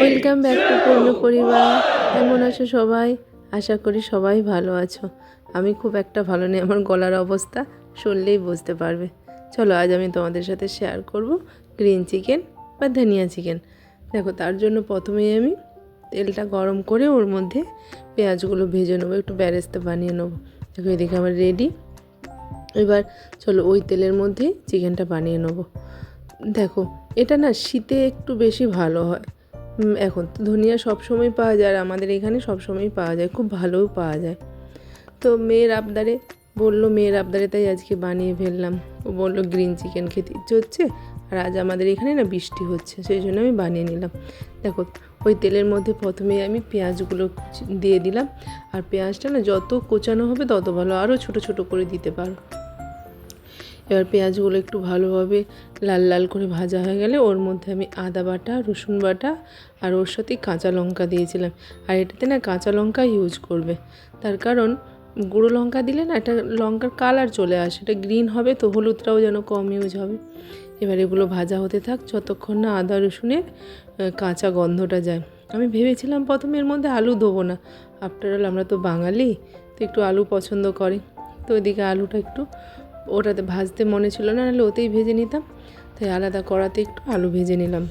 Welcome back to পূর্ণ পরিবার কেমন আছো সবাই? আশা করি সবাই ভালো আছো। আমি খুব একটা ভালো নেই, আমার গলার অবস্থা শুনলেই বুঝতে পারবে। চলো, আজ আমি তোমাদের সাথে শেয়ার করব গ্রিন চিকেন বা ধনিয়া চিকেন দেখো, তার জন্য প্রথমেই আমি তেলটা গরম করে ওর মধ্যে পেঁয়াজগুলো ভেজে নেব, একটু ব্যারেস্তা বানিয়ে নেব। দেখো, এদিকে আমার রেডি এবার চলো, ওই তেলের মধ্যেই চিকেনটা বানিয়ে নেব। দেখো, এটা না শীতে একটু বেশি ভালো হয়। এখন তো ধনিয়া সবসময় পাওয়া যায় আর আমাদের এখানে সবসময় পাওয়া যায়, খুব ভালোও পাওয়া যায়। তো মেয়ের আবদারে বলল, মেয়ের আবদারে তাই আজকে বানিয়ে ফেললাম। ও বলল গ্রিন চিকেন খেতে ইচ্ছে হচ্ছে আর আজ আমাদের এখানে না বৃষ্টি হচ্ছে, সেই জন্য আমি বানিয়ে নিলাম। দেখো, ওই তেলের মধ্যে প্রথমে আমি পেঁয়াজগুলো দিয়ে দিলাম। আর পেঁয়াজটা না যত কোচানো হবে তত ভালো, আরও ছোট ছোট করে দিতে পারো। এবার পেঁয়াজগুলো একটু ভালোভাবে লাল লাল করে ভাজা হয়ে গেলে ওর মধ্যে আমি আদা বাটা, রসুন বাটা আর ওর সাথে কাঁচা লঙ্কা দিয়েছিলাম। আর এটাতে না কাঁচা লঙ্কা ইউজ করবে। তার কারণ গুঁড়ো লঙ্কা দিলে না এটা লঙ্কার কালার চলে আসে, এটা গ্রিন হবে তো হলুদটাও যেন কম ইউজ হবে। এবার এগুলো ভাজা হতে থাক যতক্ষণ না আদা, রসুনের কাঁচা গন্ধটা যায়। আমি ভেবেছিলাম প্রথমে এর মধ্যে আলু দেবো না। আফটার অল আমরা তো বাঙালি, তো একটু আলু পছন্দ করে। তো ওইদিকে আলুটা একটু ওটাতে ভাজতে মনে ছিল না, নাহলে ওতেই ভেজে নিতাম। তাই আলাদা কড়াতে একটু আলু ভেজে নিলাম।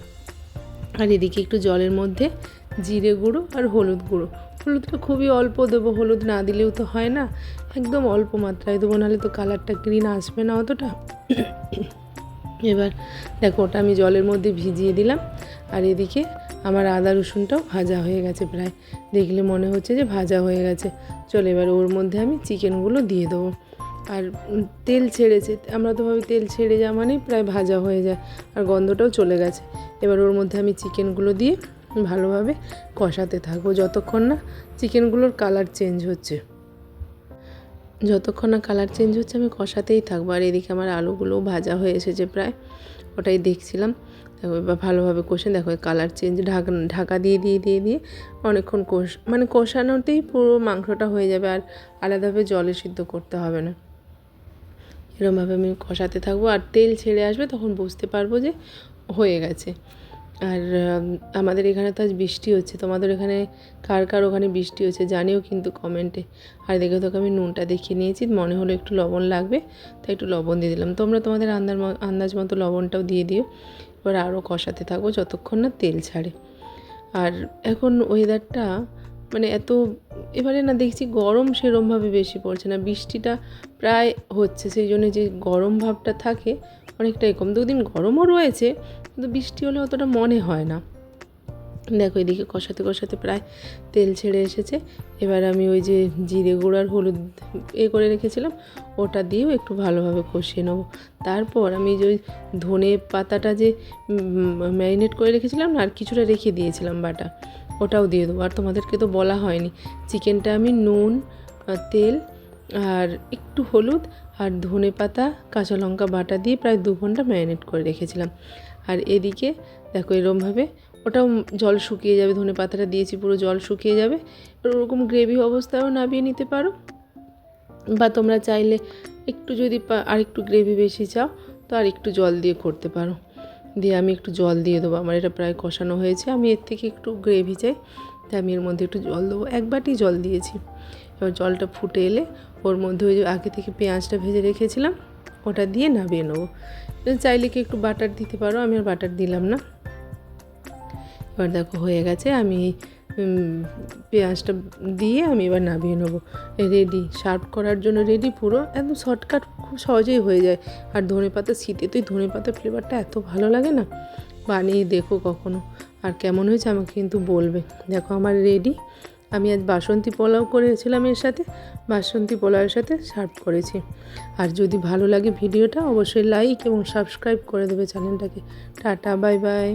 আর এদিকে একটু জলের মধ্যে জিরে গুঁড়ো আর হলুদ গুঁড়ো। হলুদটা খুবই অল্প দেবো, হলুদ না দিলেও তো হয় না। একদম অল্প মাত্রায় দেবো, নাহলে তো কালারটা গ্রিন আসবে না অতটা। এবার দেখো, ওটা আমি জলের মধ্যে ভিজিয়ে দিলাম। আর এদিকে আমার আদা রসুনটাও ভাজা হয়ে গেছে প্রায়। দেখলে মনে হচ্ছে যে ভাজা হয়ে গেছে। চলো এবার ওর মধ্যে আমি চিকেনগুলো দিয়ে দেবো। আর তেল ছেড়েছে, আমরা তো ভাবি তেল ছেড়ে যাওয়া মানেই প্রায় ভাজা হয়ে যায়, আর গন্ধটাও চলে গেছে। এবার ওর মধ্যে আমি চিকেনগুলো দিয়ে ভালোভাবে কষাতে থাকব, যতক্ষণ না চিকেনগুলোর কালার চেঞ্জ হচ্ছে। যতক্ষণ না কালার চেঞ্জ হচ্ছে, আমি কষাতেই থাকব। আর এদিকে আমার আলুগুলোও ভাজা হয়ে এসেছে প্রায়, ওটাই দেখছিলাম। দেখো, এবার ভালোভাবে কষে, দেখো কালার চেঞ্জ, ঢাকা ঢাকা দিয়ে দিয়ে দিয়ে দিয়ে অনেকক্ষণ কষ মানে কষানোতেই পুরো মাংসটা হয়ে যাবে, আর আলাদাভাবে জলে সিদ্ধ করতে হবে না। এরমভাবে আমি কষাতে থাকব আর তেল ছেড়ে আসবে তখন বুঝতে পারব যে হয়ে গেছে। আর আমাদের এখানে তো আজ বৃষ্টি হচ্ছে, তোমাদের এখানে কার কার ওখানে বৃষ্টি হচ্ছে জানিও কিন্তু কমেন্টে। আর দেখে তোকে আমি নুনটা দেখিয়ে নিয়েছি, মনে হলো একটু লবণ লাগবে, তাই একটু লবণ দিয়ে দিলাম। তোমরা তোমাদের আন্দাজ আন্দাজ মতো লবণটাও দিয়ে দিও, এবার আরও কষাতে থাকব যতক্ষণ না তেল ছাড়ে। আর এখন ওয়েদারটা মানে এত এবারে না দেখছি গরম সেরমভাবে বেশি পড়ছে না, বৃষ্টিটা প্রায় হচ্ছে, সেই জন্য যে গরম ভাবটা থাকে অনেকটাই কম। দুদিন গরমও রয়েছে, কিন্তু বৃষ্টি হলে অতটা মনে হয় না। দেখো এদিকে কষাতে কষাতে প্রায় তেল ছেড়ে এসেছে। এবার আমি ওই যে জিরে গুঁড়ো আর হলুদ এ করে রেখেছিলাম, ওটা দিয়েও একটু ভালোভাবে কষিয়ে নেব। তারপর আমি যে ওই ধনে পাতাটা যে ম্যারিনেট করে রেখেছিলাম না, আর কিছুটা রেখে দিয়েছিলাম বাটা, ওটাও দিয়ে দেবো। আর তোমাদেরকে তো বলা হয়নি, চিকেনটা আমি নুন তেল আর একটু হলুদ আর ধনে পাতা, কাঁচা লঙ্কা বাটা দিয়ে প্রায় দু ঘণ্টা ম্যারিনেট করে রেখেছিলাম। আর এদিকে দেখো এরমভাবে ওটাও জল শুকিয়ে যাবে, ধনে পাতাটা দিয়েছি, পুরো জল শুকিয়ে যাবে। এবার ওরকম গ্রেভি অবস্থায়ও নামিয়ে নিতে পারো। বা তোমরা চাইলে একটু যদি আর একটু গ্রেভি বেশি চাও, তো আর একটু জল দিয়ে করতে পারো। দিয়ে আমি একটু জল দিয়ে দেবো, আমার এটা প্রায় কষানো হয়েছে। আমি এর থেকে একটু গ্রেভি চাই তাই আমি এর মধ্যে একটু জল দেবো। এক বাটি জল দিয়েছি। এবার জলটা ফুটে এলে ওর মধ্যে ওই যে আগে থেকে পেঁয়াজটা ভেজে রেখেছিলাম, ওটা দিয়ে নামিয়ে নেব। চাইলে কি একটু বাটার দিতে পারো, আমি আর বাটার দিলাম না। এবার দেখো হয়ে গেছে, আমি পেঁয়াজটা দিয়ে আমি এবার নামিয়ে নেব। রেডি সার্ভ করার জন্য রেডি পুরো একদম শর্টকাট খুব সহজেই হয়ে যায়। আর ধনে পাতা শীতে তো ধনে পাতার ফ্লেভারটা এত ভালো লাগে না? বানিয়ে দেখো কখনো। আর কেমন হয়েছে আমাকে কিন্তু বলবে। দেখো আমার রেডি আমি আজ বাসন্তী পোলাও করেছিলাম এর সাথে, বাসন্তী পোলাওয়ের সাথে সার্ভ করেছি। আর যদি ভালো লাগে ভিডিওটা অবশ্যই লাইক এবং সাবস্ক্রাইব করে দেবে চ্যানেলটাকে। Tata bye bye